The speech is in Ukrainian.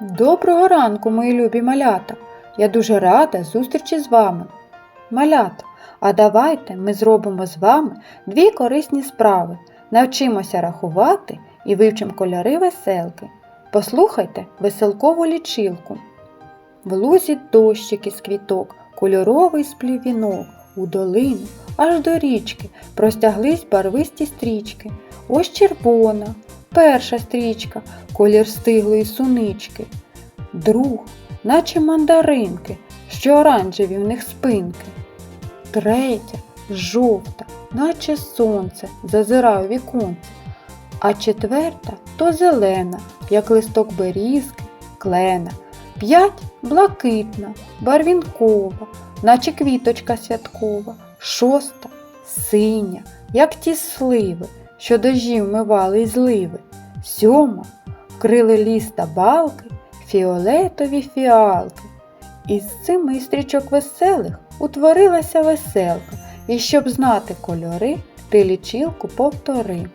Доброго ранку, мої любі малята! Я дуже рада зустрічі з вами. Малята, а давайте ми зробимо з вами дві корисні справи. Навчимося рахувати і вивчимо кольори веселки. Послухайте веселкову лічилку. В лузі дощики з квіток, кольоровий сплівінок, у долину, аж до річки, простяглись барвисті стрічки. Ось червона, перша стрічка, колір стиглої сунички. Друг, наче мандаринки, що оранжеві в них спинки. Третя, жовта, наче сонце, зазирає віконце. А четверта то зелена, як листок берізки, клена. П'ять блакитна, барвінкова, наче квіточка святкова. Шоста синя, як ті сливи, що дожів мивали й зливи. Сьома вкрили ліс та балки, фіолетові фіалки. Із цими стрічок веселих утворилася веселка, і щоб знати кольори, ти лічилку повтори.